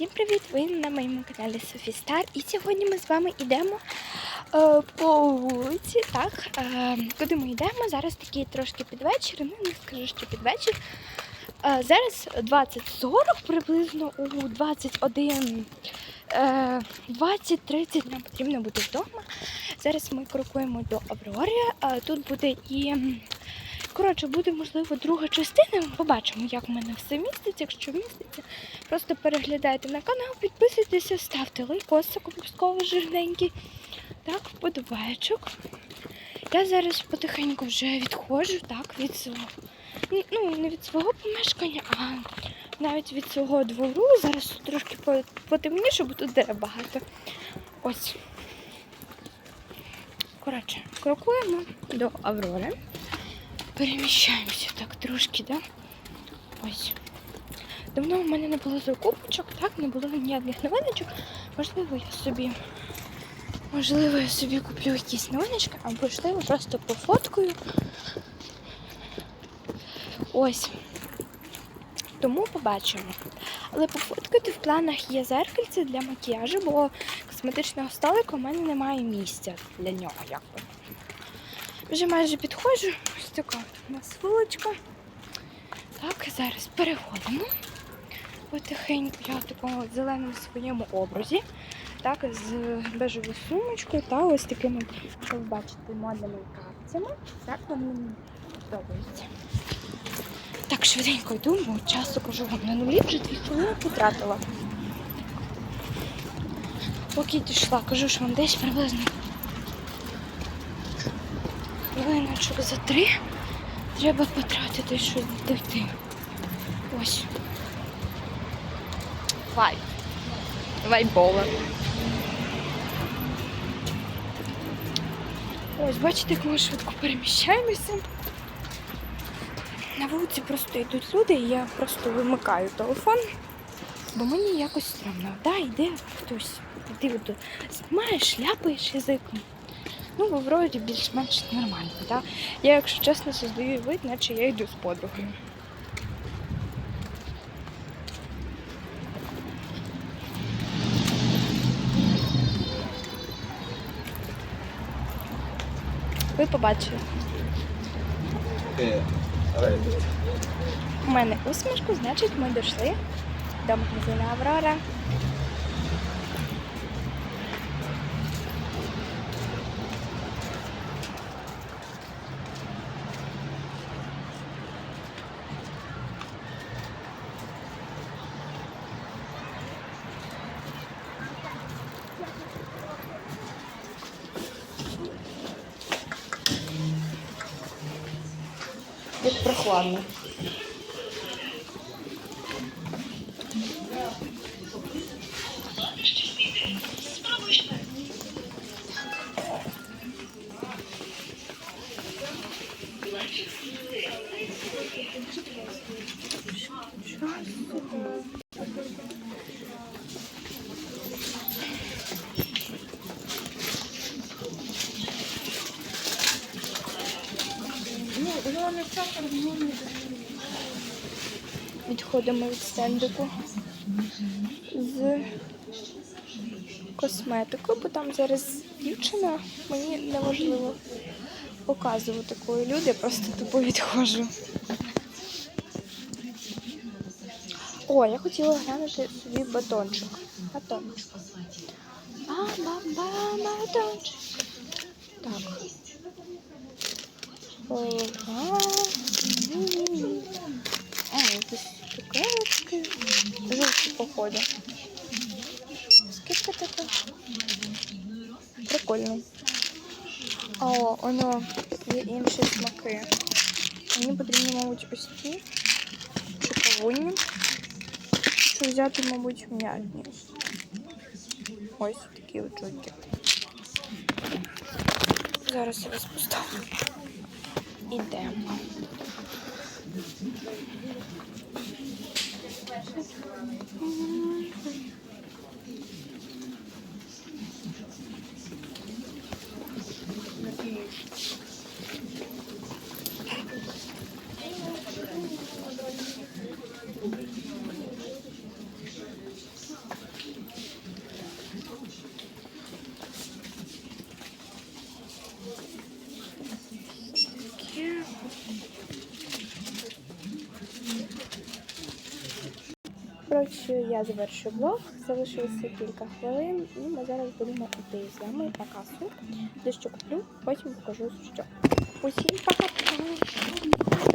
Всім привіт! Ви на моєму каналі Софі Стар. І сьогодні ми з вами йдемо е, по вулиці. Так, е, куди ми йдемо? Зараз такий трошки підвечір, ну не скажу, що підвечір. Е, зараз 20.40, приблизно у 21. е, 20-30 нам потрібно бути вдома. Зараз ми крокуємо до Аврори. Е, Тут буде і Коротше, буде, можливо, друга частина. Побачимо, як в мене все міститься. Якщо міститься, просто переглядайте на канал, підписуйтеся, ставте лайкосик обов'язково жирненький. Так, вподобаєчок. Я зараз потихеньку вже відходжу, так, від свого. Ну, не від свого помешкання, а навіть від свого двору. Зараз трошки потемніше, бо тут дерев багато. Ось. Коротше, крокуємо до Аврори. Переміщаємося так трошки, да? Ось. Давно в мене не було закупочок, так, не було ніяких новиночок. Можливо, я собі. Можливо, я собі куплю якісь новиночки, а можливо, просто пофоткаю. Ось. Тому побачимо. Але пофоткати в планах є зеркальце для макіяжу, бо косметичного столика у мене немає місця для нього, якби. Вже майже підходжу. Ось така у нас вуличка. Так, зараз переходимо. Потихеньку я в такому зеленому своєму образі. Так, з бежевою сумочкою та ось такими, що ви бачите, модними капцями. Так, вони мені подобаються. Так, швиденько йду, бо часу кажу вам на нулі, вже дві хвилини потратила. Поки дійшла, кажу, що вам десь приблизно хвилиночок за три треба потратити, щоб дойти. Ось. Вайб. Вайбове. Ось, бачите, як ми швидко переміщаємося. На вулиці просто йдуть люди, і я просто вимикаю телефон, бо мені якось стрімно. Да, йде хтось, іди от, знімаєш, шляпаєш язиком. Ну, в вроді більш-менш нормально, так? Я, якщо чесно, создаю вид, наче я йду з подругою. Ви побачили. У мене усмішку, значить ми дійшли до магазину Аврора. Прохладно. Відходимо від стендику з косметикою, бо там зараз дівчина, мені неможливо показувати такої люди, я просто тупо відходжу. О, я хотіла глянути собі батончик. Батончик. Ба-ба-ба, батончик. Так. М. А, якісь цукерочки. Жовті, походу. Скільки таке? Прикольно. О, воно є інші смаки. Мені потрібні, мабуть, ось ті. Чи кавунні. Щоб взяти, мабуть, м'ятні. Ось такі от жуйки. Зараз я вас поставлю ідемо. Коротше, я завершую блог, залишилося кілька хвилин, і ми зараз будемо йти з вами на касу. Дещо куплю, потім покажу, що. Усім пока-пока!